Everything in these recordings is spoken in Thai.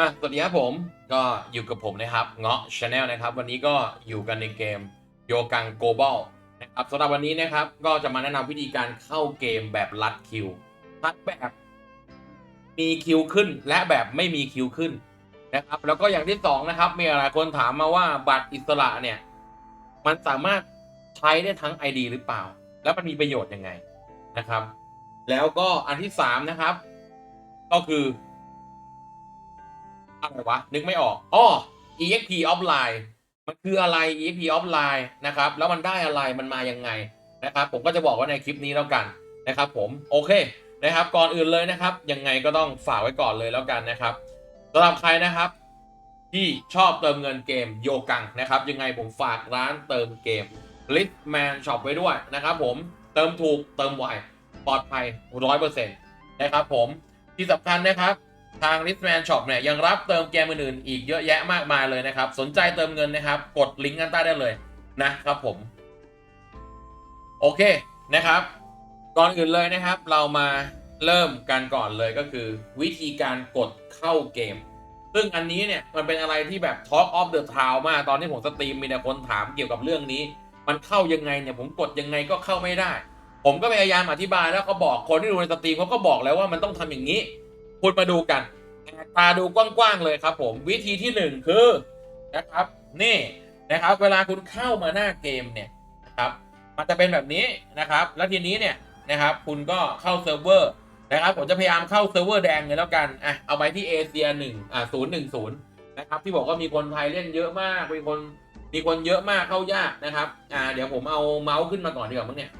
อะสวัสดีครับผมก็อยู่กับผมนะครับเงาะชาแนลนะครับ วันนี้ก็อยู่กันในเกมโยกังโกลบอลนะครับสำหรับวันนี้นะครับ ก็จะมาแนะนำวิธีการเข้าเกมแบบลัดคิวทั้งแบบมีคิวขึ้นและแบบไม่มีคิวขึ้นนะครับ แล้วก็อย่างที่สองนะครับ มีหลายคนถามมาว่าบัตรอิสระเนี่ย มันสามารถใช้ได้ทั้ง ID หรือเปล่า แล้วมันมีประโยชน์ยังไงนะครับ แล้วก็อันที่สามนะครับ ก็คือ อะไรวะ นึกไม่ออกอ้อ exp offline มันคืออะไร exp offline นะครับ แล้วมันได้อะไรมันมายังไงนะครับ ผมก็จะบอกว่าในคลิปนี้แล้วกันนะครับผมโอเคนะครับ ก่อนอื่นเลยนะครับ ยังไงก็ต้องฝากไว้ก่อนเลยแล้วกันนะครับสำหรับใครนะครับที่ชอบเติมเงินเกมโยกังนะครับ ยังไงผมฝากร้านเติมเกม Litman Shop ไว้ด้วยนะครับผมเติมถูกเติมไวปลอดภัย 100%นะครับผมที่สำคัญนะครับ ทาง Listman Shop เนี่ยยังรับเติมเกมอื่นๆอีกเยอะแยะมากมายเลยนะครับ สนใจเติมเงินนะครับ กดลิงก์กันใต้ได้เลยนะครับผม โอเคนะครับ ก่อนอื่นเลยนะครับ เรามาเริ่มกันก่อนเลยก็คือ วิธีการกดเข้าเกม ซึ่งอันนี้เนี่ยมันเป็นอะไรที่แบบ Talk of the Town มาก ตอนที่ผมสตรีมมีแต่คนถามเกี่ยวกับเรื่องนี้ มันเข้ายังไงเนี่ยผมกดยังไงก็เข้าไม่ได้ ผมก็พยายามอธิบายแล้วก็บอกคนที่ดูในสตรีมเขาก็บอกแล้วว่ามันต้องทำอย่างนี้ คุณมาดูกันตาดูกว้างๆเลยครับ ผมวิธีที่หนึ่งคือนะครับ นี่นะครับ เวลาคุณเข้ามาหน้าเกมเนี่ยนะครับมันจะเป็นแบบนี้นะครับ แล้วทีนี้เนี่ยนะครับ คุณก็เข้าเซิร์ฟเวอร์นะครับ ผมจะพยายามเข้าเซิร์ฟเวอร์แดงเลยแล้วกันอะเอาไปที่เอเชียหนึ่งอะศูนย์หนึ่งศูนย์นะครับที่บอกว่ามีคนไทยเล่นเยอะมากมีคนมีคนเยอะมากเข้ายากนะครับอ่าเดี๋ยวผมเอาเมาส์ขึ้นมาก่อนดีกว่ามั้งเนี่ย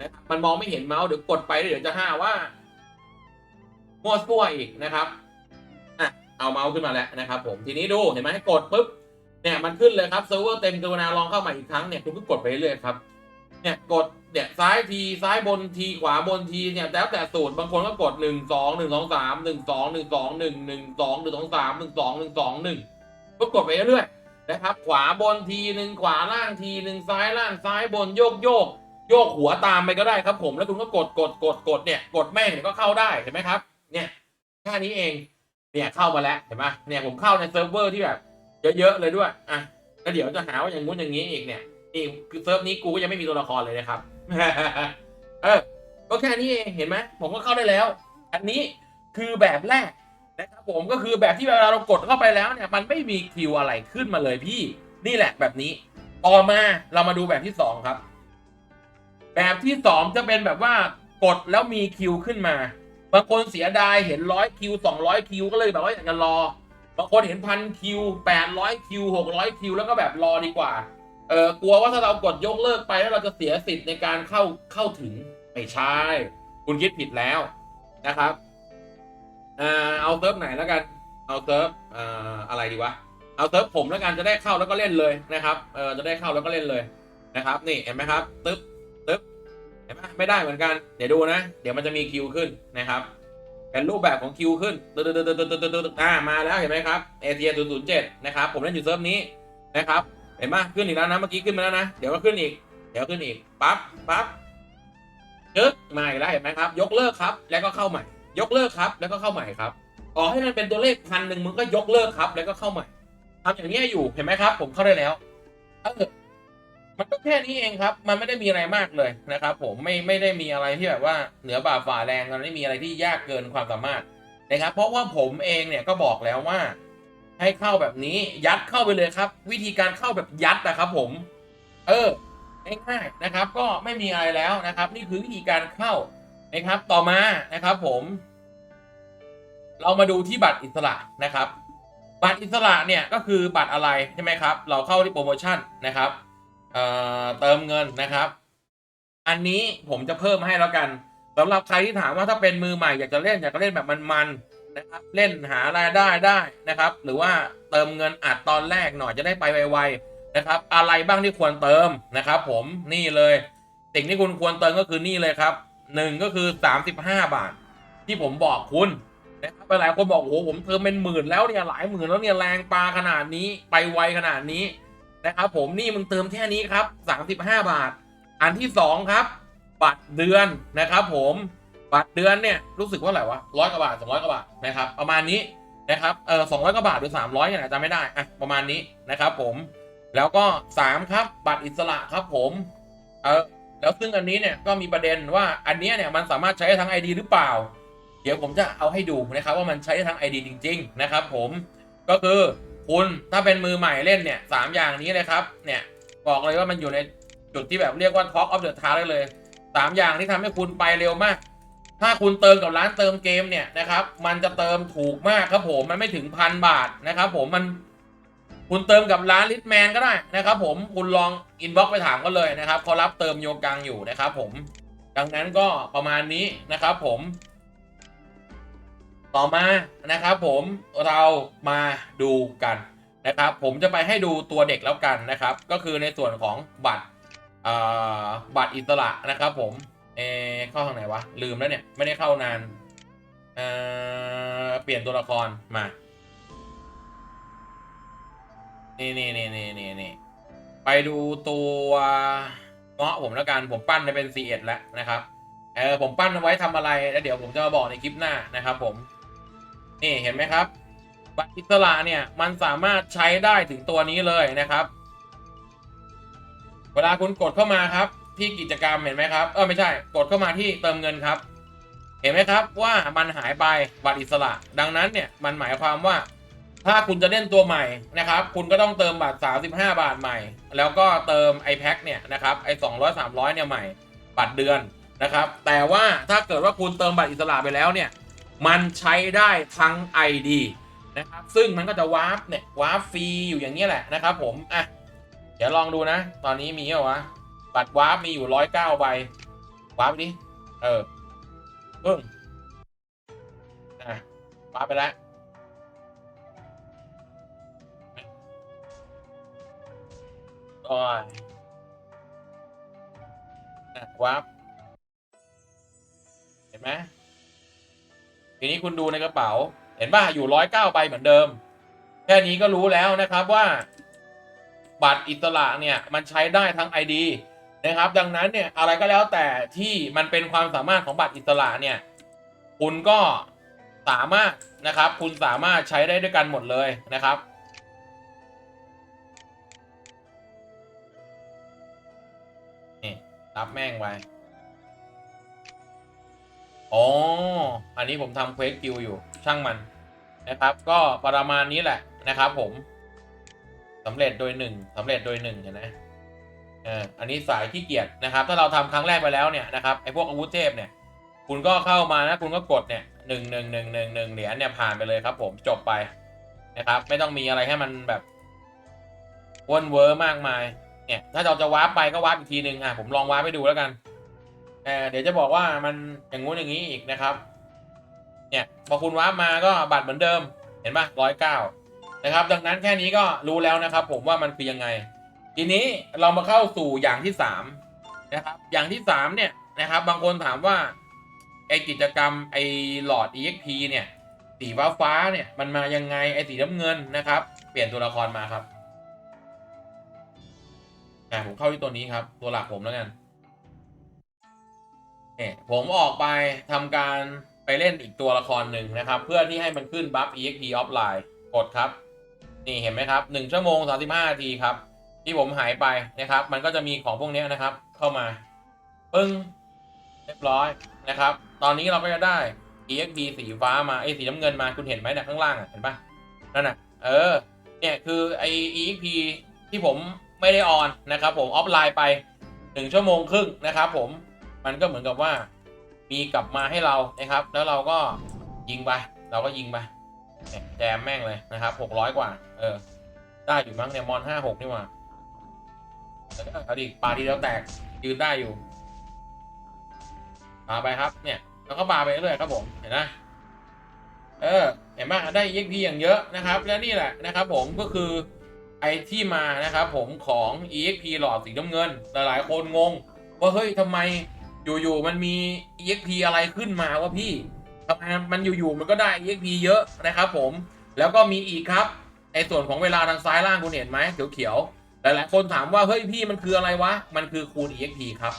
นะครับมันมองไม่เห็นเมาส์เดี๋ยวกดไปเดี๋ยวจะห้าว่า มั่วซั่วอีกนะครับอะเอาเมาส์ขึ้นมาแล้วนะครับ ผมทีนี้ดูเห็นไหมให้กดปุ๊บเนี่ยมันขึ้นเลยครับเซิร์ฟเวอร์เต็มกรุณาลองเข้ามาอีกครั้งเนี่ยคุณก็กดไปเรื่อยครับเนี่ยกดเนี่ยซ้ายทีซ้ายบนทีขวาบนทีเนี่ยแล้วแต่สูตรบางคนก็กดหนึ่งสองหนึ่งสองสามหนึ่งสองหนึ่งสองหนึ่งหนึ่งสองหนึ่งสองสามหนึ่งสองหนึ่งสองหนึ่งก็กดไปเรื่อยนะครับ ขวาบนทีหนึ่งขวาล่างทีหนึ่งซ้ายล่างซ้ายบนโยกโยกโยกหัวตามไปก็ได้ครับผมแล้วคุณก็กดกดกดกดเนี่ยกดแม่งเดี๋ยวก็เข้าได้เห็นไหมครับ เนี่ยแค่นี้เอง เนี่ยเข้ามาแล้วเห็นไหมเนี่ยผมเข้าในเซิร์ฟเวอร์ที่แบบ เยอะๆเลยด้วยอะแล้วเดี๋ยวจะหาว่าอย่างงู้นอย่างนี้อีกเนี่ยนี่คือเซิร์ฟนี้กูก็ยังไม่มีตัวละครเลยนะครับเออก็แค่นี้เองเห็นไหมผมก็เข้าได้แล้ว อันนี้คือแบบแรกนะครับผมก็คือแบบที่เวลาเรากดเข้าไปแล้วเนี่ยมันไม่มีคิวอะไรขึ้นมาเลยพี่นี่แหละแบบนี้ต่อมาเรามาดูแบบที่สองครับ แบบที่สองจะเป็นแบบว่ากดแล้วมีคิวขึ้นมา บางคนเสียดายเห็นร้อยคิวสองร้อยคิวก็เลยแบบว่าอยากจะรอ บางคนเห็นพันคิวแปดร้อยคิวหกร้อยคิวแล้วก็แบบรอดีกว่า เออกลัวว่าถ้าเรากดยกเลิกไปแล้วเราจะเสียสิทธิ์ในการเข้าเข้าถึงไม่ใช่ คุณคิดผิดแล้วนะครับอ่าเอาเซิร์ฟไหนแล้วกัน เอาเซิร์ฟอ่าอะไรดีวะ เอาเซิร์ฟผมแล้วกันจะได้เข้าแล้วก็เล่นเลยนะครับ เออจะได้เข้าแล้วก็เล่นเลยนะครับ นี่เห็นไหมครับตึ๊บตึ๊บ เห็นไหมไม่ได้เหมือนกัน เดี๋ยวดูนะ เดี๋ยวมันจะมีคิวขึ้นนะครับ เป็นรูปแบบของคิวขึ้นตึ๊ดตึ๊ดตึ๊ดตึ๊ดตึ๊ดตึ๊ดตึ๊ดอ่ามาแล้วเห็นไหมครับเอเชียศูนย์ศูนย์เจ็ดนะครับผมเล่นอยู่เซิร์ฟนี้นะครับ เห็นไหมขึ้นอีกแล้วนะเมื่อกี้ขึ้นมาแล้วนะ เดี๋ยวก็ขึ้นอีก เดี๋ยวขึ้นอีก ปั๊บปั๊บจึ๊กมาอีกแล้วเห็นไหมครับ ยกเลิกครับ แล้วก็เข้าใหม่ ยกเลิกครับ แล้วก็เข้าใหม่ครับต่อให้มันเป็นตัวเลขพันหนึ่งมึงก็ยกเลิกครับ แล้วก็เข้าใหม่ทำอย่างนี้อยู่เห็นไหมครับ ผมเข้าได้แล้วเออ มันก็แค่นี้เองครับ มันไม่ได้มีอะไรมากเลยนะครับ ผมไม่ไม่ได้มีอะไรที่แบบว่าเหนือบ่าฝ่าแรงมันไม่มีอะไรที่ยากเกินความสามารถนะครับ เพราะว่าผมเองเนี่ยก็บอกแล้วว่า ให้เข้าแบบนี้ยัดเข้าไปเลยครับ วิธีการเข้าแบบยัดนะครับ ผม เออง่ายๆนะครับ ก็ไม่มีอะไรแล้วนะครับ นี่คือวิธีการเข้านะครับ ต่อมานะครับ ผม เรามาดูที่บัตรอิสระนะครับ บัตรอิสระเนี่ยก็คือบัตรอะไรใช่ไหมครับ เราเข้าที่โปรโมชั่นนะครับ เอ่อเติมเงินนะครับ อันนี้ผมจะเพิ่มให้แล้วกันสำหรับใครที่ถามว่าถ้าเป็นมือใหม่อยากจะเล่นอยากจะเล่นแบบมันๆนะครับเล่นหารายได้ได้นะครับ หรือว่าเติมเงินอัดตอนแรกหน่อยจะได้ไปไวๆนะครับ อะไรบ้างที่ควรเติมนะครับ ผมนี่เลย สิ่งที่คุณควรเติมก็คือนี่เลยครับหนึ่งก็คือ 35 บาท ที่ผมบอกคุณนะครับหลายคนบอกโอ้โหผมเติมเป็นหมื่นแล้วเนี่ยหลายหมื่นแล้วเนี่ยแรงปลาขนาดนี้ไปไวขนาดนี้ นะครับผมนี่มึงเติมแค่นี้ครับ 35 บาท อันที่สองครับ บัตรเดือนนะครับ ผมบัตรเดือนเนี่ยรู้สึกว่าอะไรวะร้อยกว่าบาทสองร้อยกว่าบาทนะครับประมาณนี้นะครับเออสองร้อยกว่าบาทหรือสามร้อยเนี่ยนะจำไม่ได้อะประมาณนี้นะครับ ผมแล้วก็สามครับ บัตรอิสระครับผมเออแล้วซึ่งอันนี้เนี่ยก็มีประเด็นว่าอันนี้เนี่ยมันสามารถใช้ได้ทั้ง ID หรือเปล่า เดี๋ยวผมจะเอาให้ดูนะครับว่ามันใช้ทั้ง ID จริง ๆ นะครับ ผมก็คือ คุณถ้าเป็นมือใหม่เล่นเนี่ยสามอย่างนี้เลยครับ เนี่ยบอกเลยว่ามันอยู่ในจุดที่แบบเรียกว่า Talk of the Town ได้เลยสามอย่างที่ทำให้คุณไปเร็วมาก ถ้าคุณเติมกับร้านเติมเกมเนี่ยนะครับ มันจะเติมถูกมากครับผมมันไม่ถึงพันบาทนะครับผมมันคุณเติมกับร้านลิทแมนก็ได้นะครับผมคุณลองอินบ็อกไปถามก็เลยนะครับเขารับเติมโยกังอยู่นะครับผมดังนั้นก็ประมาณนี้นะครับผม ต่อมานะครับผมเรามาดูกันนะครับ ผมจะไปให้ดูตัวเด็กแล้วกันนะครับ ก็คือในส่วนของบัตรเอ่อบัตรอิสระนะครับ ผมเอเข้าทางไหนวะลืมแล้วเนี่ยไม่ได้เข้านานเอ่อเปลี่ยนตัวละครมานี่นี่นี่นี่นี่นี่ไปดูตัวเงาะผมแล้วกันผมปั้นไปเป็น C1 แล้วนะครับเออผมปั้นเอาไว้ทำอะไรแล้วเดี๋ยวผมจะมาบอกในคลิปหน้านะครับผม นี่เห็นไหมครับบัตรอิสระเนี่ยมันสามารถใช้ได้ถึงตัวนี้เลยนะครับ เวลาคุณกดเข้ามาครับที่กิจกรรมเห็นไหมครับเออไม่ใช่กดเข้ามาที่เติมเงินครับ เห็นไหมครับว่ามันหายไปบัตรอิสระ ดังนั้นเนี่ยมันหมายความว่า ถ้าคุณจะเล่นตัวใหม่นะครับ คุณก็ต้องเติมบัตร35 บาทใหม่ แล้วก็เติม i p a c เนี่ยนะครับไอ้200 300เนี่ยใหม่ บัตรเดือนนะครับ แต่ว่าถ้าเกิดว่าคุณเติมบัตรอิสระไปแล้วเนี่ย มันใช้ได้ทั้ง ID นะครับ ซึ่งมันก็จะวาร์ปเนี่ยวาร์ปฟรีอยู่อย่างนี้แหละนะครับผม อะ เดี๋ยวลองดูนะ ตอนนี้มีเหรอวะ บัตรวาร์ปมีอยู่ร้อยเก้าใบ วาร์ปดิ เออเพิ่งอะวาร์ปไปแล้วอ้ยนะวับเห็นไหม ทีนี้คุณดูในกระเป๋า เห็นป่ะอยู่ร้อยเก้าใบเหมือนเดิม แค่นี้ก็รู้แล้วนะครับว่า บัตรอิสระเนี่ยมันใช้ได้ทั้ง ID นะครับ ดังนั้นเนี่ยอะไรก็แล้วแต่ที่มันเป็นความสามารถของบัตรอิสระเนี่ยคุณก็สามารถนะครับ คุณสามารถใช้ได้ด้วยกันหมดเลยนะครับนี่รับแม่งไว้ อ๋อ อันนี้ผมทำเควสกิวอยู่ช่างมันนะครับ ก็ประมาณนี้แหละนะครับ ผมสำเร็จโดยหนึ่งสำเร็จโดยหนึ่งเห็นไหมเอออันนี้สายขี้เกียจนะครับ ถ้าเราทำครั้งแรกไปแล้วเนี่ยนะครับไอ้พวกอาวุธเทพเนี่ย คุณก็เข้ามานะคุณก็กดเนี่ยหนึ่งหนึ่งหนึ่งหนึ่งหนึ่งเหรียญเนี่ยผ่านไปเลยครับ ผมจบไปนะครับ ไม่ต้องมีอะไรให้มันแบบวนเวอร์มากมายเนี่ยถ้าเราจะวาร์ปไปก็วาร์ปอีกทีหนึ่งอะผมลองวาร์ปไปดูแล้วกัน เออเดี๋ยวจะบอกว่ามันอย่างงู้นอย่างนี้อีกนะครับ เนี่ยพอคุณวาร์ปมาก็บัตรเหมือนเดิม เห็นปะร้อยเก้านะครับ ดังนั้นแค่นี้ก็รู้แล้วนะครับ ผมว่ามันคือยังไง ทีนี้เรามาเข้าสู่อย่างที่สามนะครับ อย่างที่สามเนี่ยนะครับ บางคนถามว่าไอกิจกรรมไอหลอด exp เนี่ยสีฟ้าฟ้าเนี่ยมันมายังไงไอสีน้ำเงินนะครับ เปลี่ยนตัวละครมาครับอ่ผมเข้าที่ตัวนี้ครับ ตัวหลักผมแล้วกัน เนี่ยผมออกไปทำการไปเล่นอีกตัวละครหนึ่งนะครับ เพื่อที่ให้มันขึ้นบัฟ exp offline กดครับ นี่เห็นไหมครับหนึ่งชั่วโมงสามสิบห้านาทีครับ ที่ผมหายไปนะครับ มันก็จะมีของพวกนี้นะครับ เข้ามาปึ้งเรียบร้อยนะครับ ตอนนี้เราก็จะได้ exp สีฟ้ามาไอ้สีน้ำเงินมาคุณเห็นไหมนะข้างล่างอะเห็นปะนั่นน่ะเออเนี่ยคือไอ้ exp ที่ผมไม่ได้ออนนะครับ ผมออฟไลน์ไปหนึ่งชั่วโมงครึ่งนะครับ ผม มันก็เหมือนกับว่า มีกลับมาให้เรานะครับ แล้วเราก็ยิงไป เราก็ยิงไปแจมแม่งเลยนะครับหกร้อยกว่า เออ ได้อยู่มั้งเนี่ยมอนห้าหกนี่ว่าเออเอาดิปาที่เดียวแตกยืนได้อยู่ปาไปครับ เนี่ยแล้วก็ปาไปเรื่อยครับผมเห็นไหมเออเห็นไหมได้เอ็กพีอย่างเยอะนะครับ และนี่แหละนะครับผมก็คือไอที่มานะครับผมของ EXP หลอดสีน้ำเงิน หลายๆคนงง ว่าเฮ้ยทำไม อยู่ๆมันมี EXP อะไรขึ้นมาวะพี่ทำไมมันอยู่ๆมันก็ได้ EXP เยอะนะครับผมแล้วก็มีอีกครับไอส่วนของเวลาทางซ้ายล่างคุณเห็นไหมเขียวๆหลายๆคนถามว่าเฮ้ยพี่มันคืออะไรวะ มันคือคูณ EXP ครับ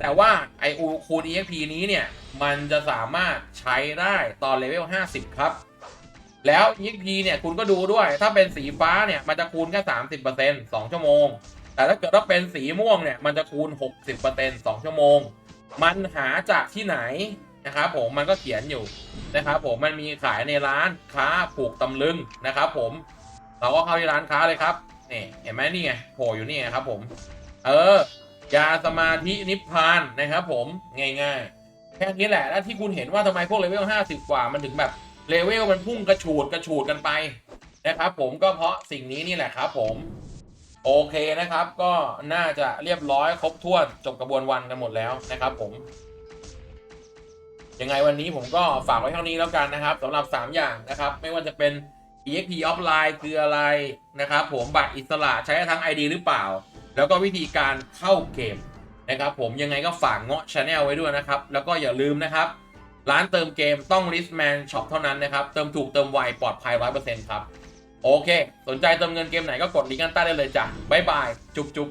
แต่ว่าไอคูณ EXP นี้เนี่ย มันจะสามารถใช้ได้ตอนเลเวล 50 ครับ แล้ว EXP เนี่ยคุณก็ดูด้วยถ้าเป็นสีฟ้าเนี่ย มันจะคูณแค่สามสิบเปอร์เซ็นต์สองชั่วโมง แต่ถ้าเกิดว่าเป็นสีม่วงเนี่ย มันจะคูณหกสิบเปอร์เซ็นต์สองชั่วโมง มันหาจากที่ไหนนะครับผมมันก็เขียนอยู่นะครับผมมันมีขายในร้านค้าผูกตำลึงนะครับผมเราก็เข้าที่ร้านค้าเลยครับนี่เห็นไหมนี่ไงโผล่อยู่นี่ไงครับผม เออยาสมาธินิพพานนะครับผมง่ายๆแค่นี้แหละแล้วที่คุณเห็นว่าทำไมพวกเลเวล 50 กว่ามันถึงแบบเลเวลมันพุ่งกระฉูดกระฉูดกันไปนะครับผมก็เพราะสิ่งนี้นี่แหละครับผม โอเคนะครับ ก็น่าจะเรียบร้อยครบถ้วนจบกระบวนวันกันหมดแล้วนะครับผมยังไงวันนี้ผมก็ฝากไว้เท่านี้แล้วกันนะครับสำหรับ 3 อย่างนะครับ ไม่ว่าจะเป็น EXP offline คืออะไรนะครับผมบัตรอิสระใช้ทั้ง ID หรือเปล่า แล้วก็วิธีการเข้าเกมนะครับผมยังไงก็ฝากเงาะชาแนลไว้ด้วยนะครับ แล้วก็อย่าลืมนะครับ ร้านเติมเกมต้อง Listman Shop เท่านั้นนะครับ เติมถูกเติมไวปลอดภัย 100%ครับ โอเค สนใจเติมเงินเกมไหนก็กดลิงก์กันใต้ได้เลยจ้ะบ๊ายบาย จุ๊บจุ๊บ